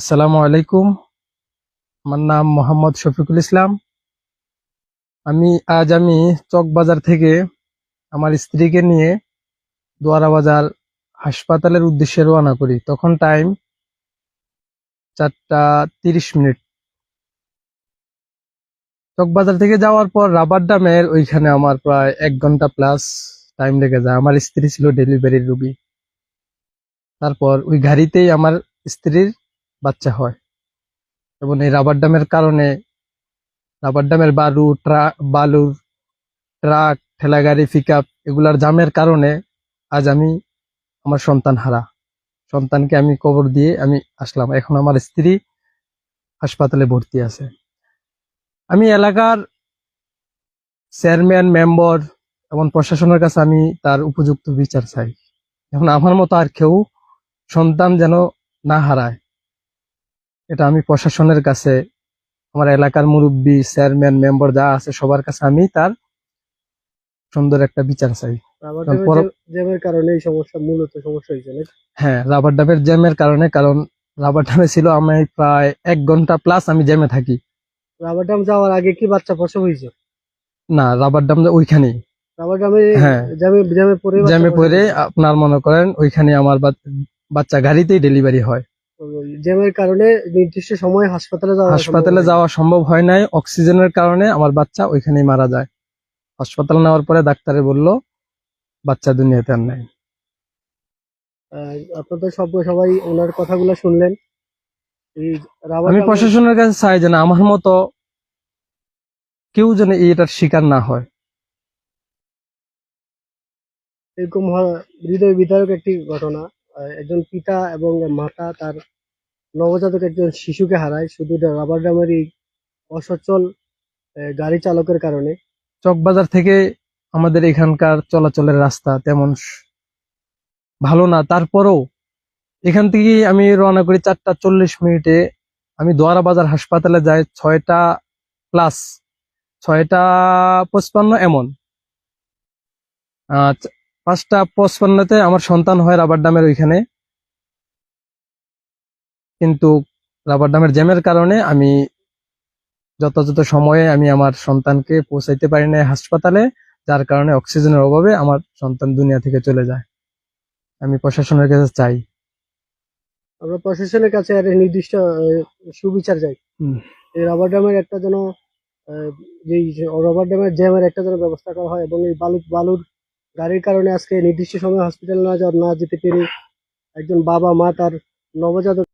আসসালামু আলাইকুম। আমার নাম মোহাম্মদ শফিকুল ইসলাম। আমি, আজ আমি চকবাজার থেকে আমার স্ত্রীকে নিয়ে দোয়ারা বাজার হাসপাতালের উদ্দেশ্যে রওনা করি। তখন টাইম চারটা তিরিশ মিনিট। চকবাজার থেকে যাওয়ার পর রাবার ড্যামের ওইখানে আমার প্রায় এক ঘণ্টা প্লাস টাইম লেগে যায়। আমার স্ত্রী ছিল ডেলিভারির রুগী। তারপর ওই গাড়িতেই আমার স্ত্রীর বাচ্চা হয়। এবং এই রাবার ড্যামের কারণে রাবার ড্যামের বালু ট্রাক বালুর ট্রাক, ঠেলাগাড়ি পিক আপ এগুলার জামের কারণে আজ আমি আমার সন্তান হারা। সন্তানকে আমি কবর দিয়ে আমি আসলাম। এখন আমার স্ত্রী হাসপাতালে ভর্তি আছে। আমি এলাকার চেয়ারম্যান, মেম্বার এবং প্রশাসনের কাছে আমি তার উপযুক্ত বিচার চাই। এখন আমার মতো আর কেউ সন্তান যেন না হারায়। এটা আমি প্রশাসনের কাছে আমার এলাকার মুরব্বী চেয়ারম্যান মেম্বার যা আছে সবার কাছে আমি তার সুন্দর একটা বিচার চাই। কারণ জ্যাম- জ্যামের কারণে এই সমস্যা মূলত সমস্যা হয়েছে হ্যাঁ রাবার জ্যামের কারণে কারণ রাবার ছিল আমি প্রায় এক ঘণ্টা প্লাস আমি জ্যামে থাকি। রাবার ড্যাম যাওয়ার আগে কি বাচ্চা প্রসব হয়েছে? না রাবার ড্যাম ওইখানেই। রাবার ড্যামে হ্যাঁ। জ্যামে জ্যামে পড়ে জ্যামে প্রসব পরে আপনার মনে করেন ওইখানে আমার বাচ্চা গাড়িতেই ডেলিভারি হয়। জ্যামের কারণে নির্দিষ্ট সময় হাসপাতালে যাওয়া হাসপাতালে যাওয়া সম্ভব হয় নাই। অক্সিজেনের কারণে আমার বাচ্চা ওইখানেই মারা যায়। হাসপাতালে নেওয়ার পরে ডাক্তারে বলল বাচ্চা দুনিয়াতে আর নাই। আপনাদের সব সবাই ওনার কথাগুলো শুনলেন। আমি প্রশাসনের কাছে চাই যে না আমার মতো কেউ যেন এটার শিকার না হয়। এরকম হৃদয় বিধায়ক একটি ঘটনা। একজন পিতা এবং মাতা তার নবজাতক একজন শিশুকে হারায়। শুধু রাবার ড্যামের এই অসচল গাড়ি চালকের কারণে। চকবাজার থেকে আমাদের এখানকার চলাচলের রাস্তা তেমন ভালো না। তারপরও এখান থেকে আমি রওনা করি চারটা চল্লিশ মিনিটে। আমি দোয়ারা বাজার হাসপাতালে যাই ছয়টা প্লাস ছয়টা পঁচপান্ন এমন। আহ, পাঁচটা পঁচপান্নতে আমার সন্তান হয় রাবার ড্যামের ওইখানে। কিন্তু রাবার ড্যামের জ্যামের কারণে আমি যথাযথ সময়ে আমি আমার সন্তানকে পৌঁছাইতে পারি না হাসপাতালে যার কারণে অক্সিজেনের অভাবে আমার সন্তান দুনিয়া থেকে চলে যায়। আমি প্রশাসনের কাছে চাই। আমরা প্রশাসনের কাছে আর নির্দিষ্ট সুবিচার চাই। হুম। এই রাবার ড্যামের একটা যেন যেই রাবার ড্যামের জ্যামের একটা যেন ব্যবস্থা করা হয় এবং এই বালু বালুর গাড়ির কারণে আজকে নির্দিষ্ট সময় হসপিটাল না না যেতে পেরে একজন বাবা মা তার নবজাতক